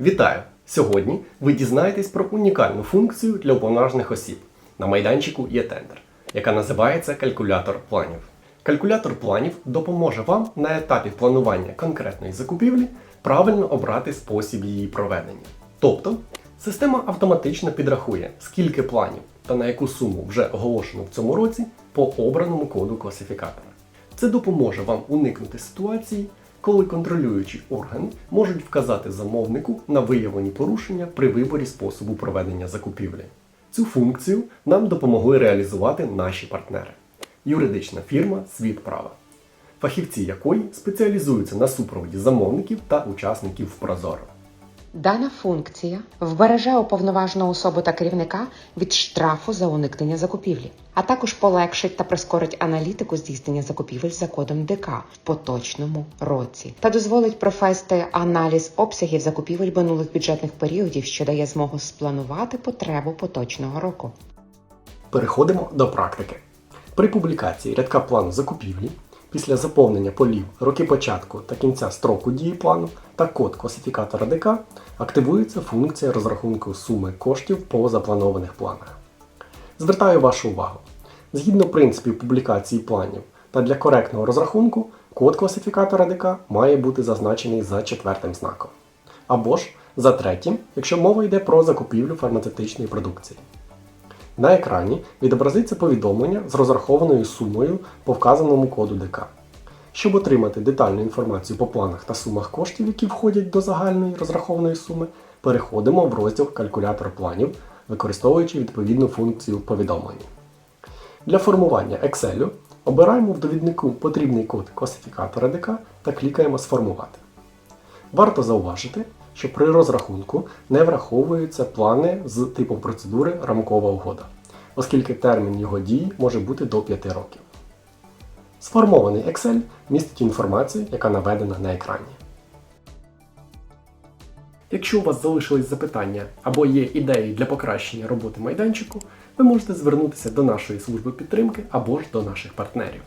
Вітаю! Сьогодні ви дізнаєтесь про унікальну функцію для уповноважених осіб. На майданчику тендер, яка називається калькулятор планів. Калькулятор планів допоможе вам на етапі планування конкретної закупівлі правильно обрати спосіб її проведення. Тобто, система автоматично підрахує, скільки планів та на яку суму вже оголошено в цьому році по обраному коду класифікатора. Це допоможе вам уникнути ситуації, коли контролюючий орган можуть вказати замовнику на виявлені порушення при виборі способу проведення закупівлі. Цю функцію нам допомогли реалізувати наші партнери. Юридична фірма Світ права, фахівці якої спеціалізуються на супроводі замовників та учасників в Прозоро. Дана функція вбереже уповноважену особу та керівника від штрафу за уникнення закупівлі, а також полегшить та прискорить аналітику здійснення закупівель за кодом ДК в поточному році та дозволить провести аналіз обсягів закупівель минулих бюджетних періодів, що дає змогу спланувати потребу поточного року. Переходимо до практики. При публікації рядка плану закупівлі після заповнення полів роки початку та кінця строку дії плану та код класифікатора ДК активується функція розрахунку суми коштів по запланованих планах. Звертаю вашу увагу. Згідно принципів публікації планів та для коректного розрахунку, код класифікатора ДК має бути зазначений за четвертим знаком. Або ж за третім, якщо мова йде про закупівлю фармацевтичної продукції. На екрані відобразиться повідомлення з розрахованою сумою по вказаному коду ДК. Щоб отримати детальну інформацію по планах та сумах коштів, які входять до загальної розрахованої суми, переходимо в розділ Калькулятор планів, використовуючи відповідну функцію повідомлення. Для формування Excel обираємо в довіднику потрібний код класифікатора ДК та клікаємо Сформувати. Варто зауважити, що при розрахунку не враховуються плани з типом процедури рамкова угода, оскільки термін його дії може бути до 5 років. Сформований Excel містить інформацію, яка наведена на екрані. Якщо у вас залишились запитання або є ідеї для покращення роботи майданчику, ви можете звернутися до нашої служби підтримки або ж до наших партнерів.